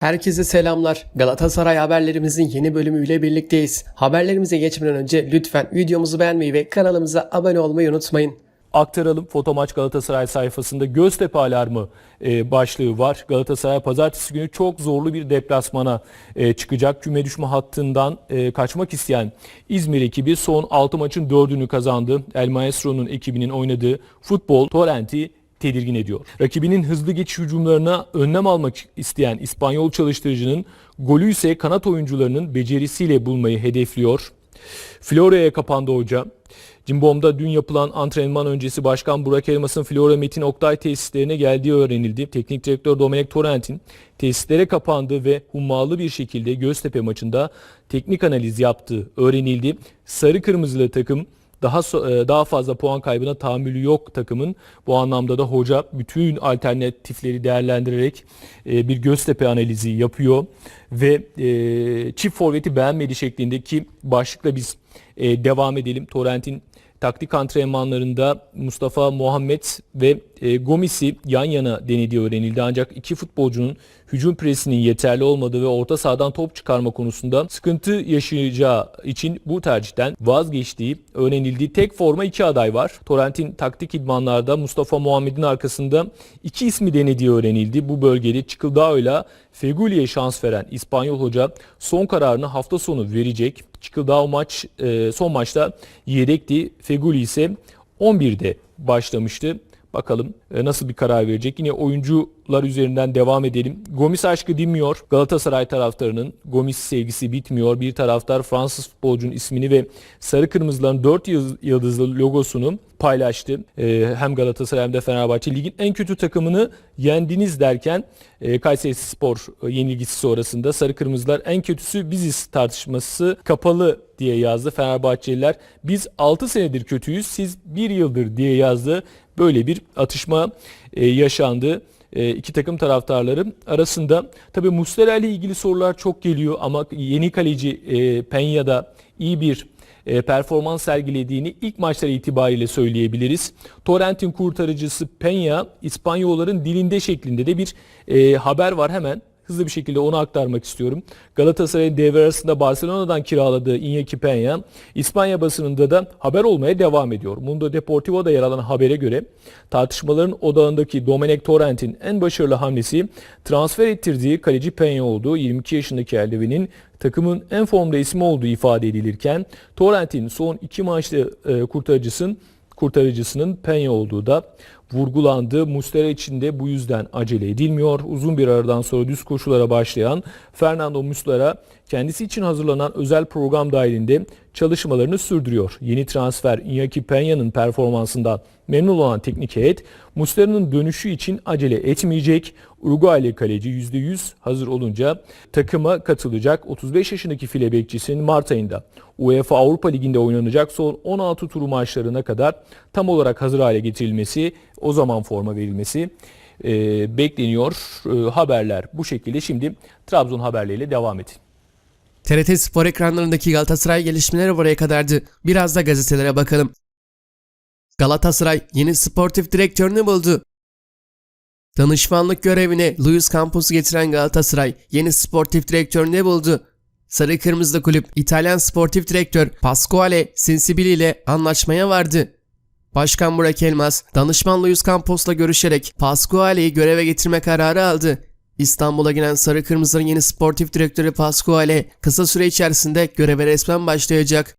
Herkese selamlar. Galatasaray haberlerimizin yeni bölümüyle birlikteyiz. Haberlerimize geçmeden önce lütfen videomuzu beğenmeyi ve kanalımıza abone olmayı unutmayın. aktaralım. Fotomaç Galatasaray sayfasında Göztepe alarmı e, başlığı var. Galatasaray pazartesi günü çok zorlu bir deplasmana e, çıkacak. Küme düşme hattından e, kaçmak isteyen İzmir ekibi son 6 maçın 4'ünü kazandı. El Maestro'nun ekibinin oynadığı futbol Torrent'i tedirgin ediyor. Rakibinin hızlı geçiş hücumlarına önlem almak isteyen İspanyol çalıştırıcının golü ise kanat oyuncularının becerisiyle bulmayı hedefliyor. Florya'ya kapandı hoca. Cimbom'da dün yapılan antrenman öncesi Başkan Burak Elmas'ın Flora Metin Oktay tesislerine geldiği öğrenildi. Teknik direktör Domenek Torrent'in tesislere kapandığı ve hummalı bir şekilde Göztepe maçında teknik analiz yaptığı öğrenildi. Sarı kırmızılı takım daha e, daha fazla puan kaybına tahammülü yok takımın. Bu anlamda da hoca bütün alternatifleri değerlendirerek e, bir Göztepe analizi yapıyor ve e, çift forveti beğenmedi şeklindeki başlıkla biz devam edelim. Torrent'in taktik antrenmanlarında Mustafa Muhammed ve e, Gomis'i yan yana denediği öğrenildi. Ancak iki futbolcunun hücum presinin yeterli olmadığı ve orta sahadan top çıkarma konusunda sıkıntı yaşayacağı için bu tercihten vazgeçtiği öğrenildi. Tek forma iki aday var. Torrent'in taktik idmanlarda Mustafa Muhammed'in arkasında iki ismi denediği öğrenildi. Bu bölgede Çıkıldao'yla Feguli'ye şans veren İspanyol hoca son kararını hafta sonu verecek. Çıkıldao maç e, son maçta yedekti. Feguli ise 11'de başlamıştı. Bakalım e, nasıl bir karar verecek. Yine oyuncular üzerinden devam edelim. Gomis aşkı dinmiyor. Galatasaray taraftarının Gomis sevgisi bitmiyor. Bir taraftar Fransız futbolcunun ismini ve sarı kırmızıların 4 yıldızlı logosunu paylaştı. E, hem Galatasaray hem de Fenerbahçe ligin en kötü takımını yendiniz derken e, Kayseri Spor e, yenilgisi sonrasında sarı kırmızılar en kötüsü biziz tartışması kapalı diye yazdı Fenerbahçeliler. Biz 6 senedir kötüyüz siz 1 yıldır diye yazdı. Böyle bir atışma e, yaşandı iki takım taraftarları arasında. Tabii Muslera ile ilgili sorular çok geliyor ama yeni kaleci e, Peña'da iyi bir e, performans sergilediğini ilk maçları itibariyle söyleyebiliriz. Torrent'in kurtarıcısı Peña İspanyolların dilinde şeklinde de bir e, haber var hemen hızlı bir şekilde onu aktarmak istiyorum. Galatasaray'ın devre arasında Barcelona'dan kiraladığı Iñaki Peña, İspanya basınında da haber olmaya devam ediyor. Mundo Deportivo'da yer alan habere göre tartışmaların odağındaki Domenech Torrent'in en başarılı hamlesi transfer ettirdiği kaleci Peña olduğu 22 yaşındaki Eldevi'nin takımın en formda ismi olduğu ifade edilirken Torrent'in son iki maçta e, kurtarıcısının kurtarıcısının Peña olduğu da vurgulandı. Muslera için de bu yüzden acele edilmiyor. Uzun bir aradan sonra düz koşulara başlayan Fernando Muslera kendisi için hazırlanan özel program dahilinde çalışmalarını sürdürüyor. Yeni transfer Iñaki Peña'nın performansından memnun olan teknik heyet Muslera'nın dönüşü için acele etmeyecek. Uruguaylı kaleci %100 hazır olunca takıma katılacak. 35 yaşındaki file bekçisinin Mart ayında UEFA Avrupa Ligi'nde oynanacak son 16 turu maçlarına kadar tam olarak hazır hale getirilmesi, o zaman forma verilmesi e, bekleniyor. E, haberler bu şekilde. Şimdi Trabzon haberleriyle devam edin. TRT Spor ekranlarındaki Galatasaray gelişmeleri buraya kadardı. Biraz da gazetelere bakalım. Galatasaray yeni sportif direktörünü buldu. Danışmanlık görevine Luis Campos'u getiren Galatasaray yeni sportif direktörünü buldu. Sarı Kırmızılı Kulüp İtalyan sportif direktör Pasquale Sensibili ile anlaşmaya vardı. Başkan Burak Elmas, danışman Luis Campos'la görüşerek Pasquale'yi göreve getirme kararı aldı. İstanbul'a gelen Sarı Kırmızıların yeni sportif direktörü Pasquale kısa süre içerisinde göreve resmen başlayacak.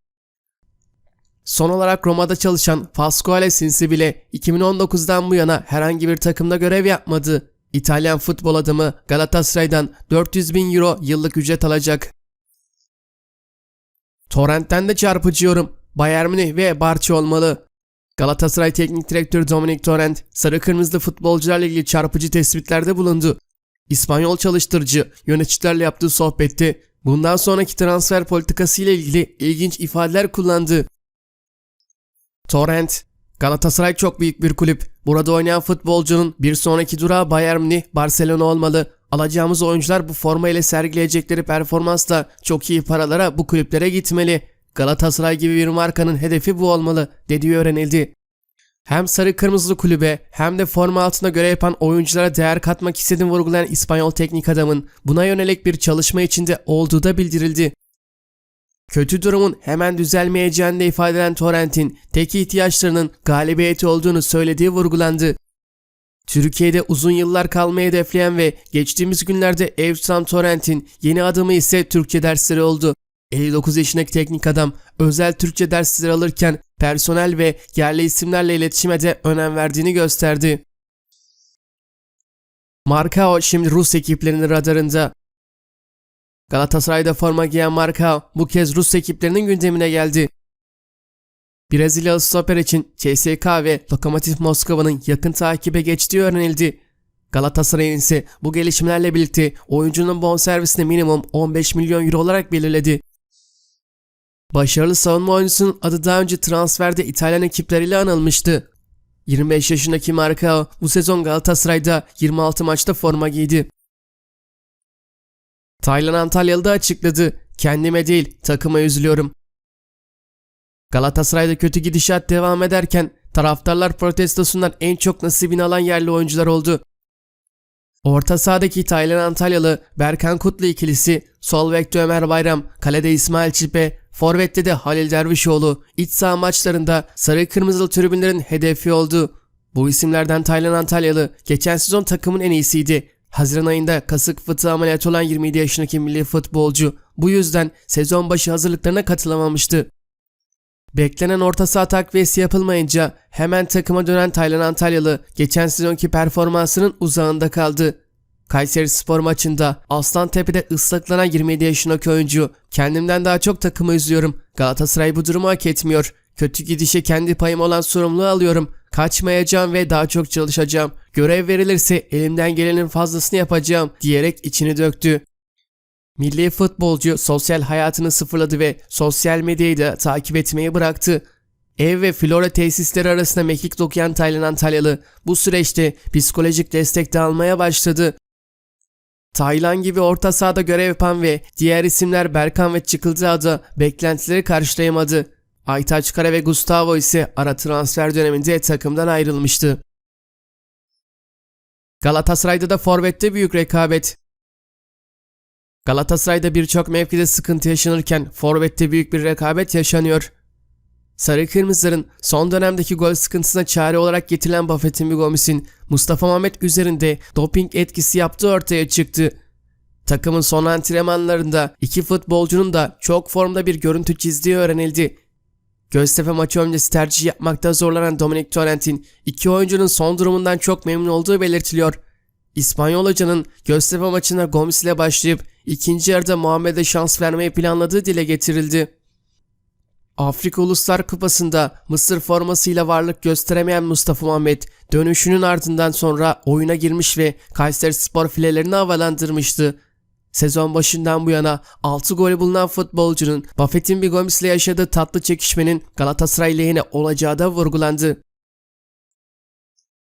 Son olarak Roma'da çalışan Pasquale Sinsibile 2019'dan bu yana herhangi bir takımda görev yapmadı. İtalyan futbol adamı Galatasaray'dan 400 bin euro yıllık ücret alacak. Torrent'ten de çarpıcı yorum. Bayern Münih ve Barça olmalı. Galatasaray Teknik Direktörü Dominic Torrent, sarı kırmızılı futbolcularla ilgili çarpıcı tespitlerde bulundu. İspanyol çalıştırıcı yöneticilerle yaptığı sohbette bundan sonraki transfer politikası ile ilgili ilginç ifadeler kullandı. Torrent, Galatasaray çok büyük bir kulüp. Burada oynayan futbolcunun bir sonraki durağı Bayern Münih, Barcelona olmalı. Alacağımız oyuncular bu forma ile sergileyecekleri performansla çok iyi paralara bu kulüplere gitmeli. Galatasaray gibi bir markanın hedefi bu olmalı dediği öğrenildi. Hem sarı kırmızılı kulübe hem de forma altında görev yapan oyunculara değer katmak istediğini vurgulayan İspanyol teknik adamın buna yönelik bir çalışma içinde olduğu da bildirildi. Kötü durumun hemen düzelmeyeceğini de ifade eden Torrent'in tek ihtiyaçlarının galibiyeti olduğunu söylediği vurgulandı. Türkiye'de uzun yıllar kalmayı hedefleyen ve geçtiğimiz günlerde ev tutan Torrent'in yeni adımı ise Türkçe dersleri oldu. 59 yaşındaki teknik adam özel Türkçe dersleri alırken personel ve yerli isimlerle iletişime de önem verdiğini gösterdi. Marcao şimdi Rus ekiplerinin radarında. Galatasaray'da forma giyen Marcao bu kez Rus ekiplerinin gündemine geldi. Brezilyalı stoper için CSK ve Lokomotiv Moskova'nın yakın takibe geçtiği öğrenildi. Galatasaray'ın ise bu gelişmelerle birlikte oyuncunun bonservisini minimum 15 milyon euro olarak belirledi. Başarılı savunma oyuncusunun adı daha önce transferde İtalyan ekipleriyle anılmıştı. 25 yaşındaki Marcao bu sezon Galatasaray'da 26 maçta forma giydi. Taylan Antalyalı da açıkladı. Kendime değil takıma üzülüyorum. Galatasaray'da kötü gidişat devam ederken taraftarlar protestosundan en çok nasibini alan yerli oyuncular oldu. Orta sahadaki Taylan Antalyalı Berkan Kutlu ikilisi, sol bekte Ömer Bayram, kalede İsmail Çipe, forvette de Halil Dervişoğlu iç saha maçlarında sarı kırmızılı tribünlerin hedefi oldu. Bu isimlerden Taylan Antalyalı geçen sezon takımın en iyisiydi. Haziran ayında kasık fıtığı ameliyatı olan 27 yaşındaki milli futbolcu bu yüzden sezon başı hazırlıklarına katılamamıştı. Beklenen orta saha takviyesi yapılmayınca hemen takıma dönen Taylan Antalyalı geçen sezonki performansının uzağında kaldı. Kayseri Spor maçında Aslantepe'de ıslaklanan 27 yaşındaki oyuncu kendimden daha çok takımı üzüyorum. Galatasaray bu durumu hak etmiyor. Kötü gidişe kendi payım olan sorumluluğu alıyorum. Kaçmayacağım ve daha çok çalışacağım. Görev verilirse elimden gelenin fazlasını yapacağım diyerek içini döktü. Milli futbolcu sosyal hayatını sıfırladı ve sosyal medyayı da takip etmeyi bıraktı. Ev ve flora tesisleri arasında mekik dokuyan Taylan Antalyalı bu süreçte psikolojik destek de almaya başladı. Taylan gibi orta sahada görev yapan ve diğer isimler Berkan ve Çıkıldağ da beklentileri karşılayamadı. Aytaç Kara ve Gustavo ise ara transfer döneminde takımdan ayrılmıştı. Galatasaray'da da forvette büyük rekabet. Galatasaray'da birçok mevkide sıkıntı yaşanırken forvette büyük bir rekabet yaşanıyor. Sarı Kırmızıların son dönemdeki gol sıkıntısına çare olarak getirilen Buffett'in bir Gomis'in Mustafa Mehmet üzerinde doping etkisi yaptığı ortaya çıktı. Takımın son antrenmanlarında iki futbolcunun da çok formda bir görüntü çizdiği öğrenildi. Göztepe maçı öncesi tercih yapmakta zorlanan Dominic Torrent'in iki oyuncunun son durumundan çok memnun olduğu belirtiliyor. İspanyol hocanın Göztepe maçına Gomis ile başlayıp ikinci yarıda Muhammed'e şans vermeyi planladığı dile getirildi. Afrika Uluslar Kupası'nda Mısır formasıyla varlık gösteremeyen Mustafa Muhammed dönüşünün ardından sonra oyuna girmiş ve Kayseri Spor filelerini havalandırmıştı. Sezon başından bu yana 6 golü bulunan futbolcunun Buffett'in bir Gomis'le yaşadığı tatlı çekişmenin Galatasaray lehine olacağı da vurgulandı.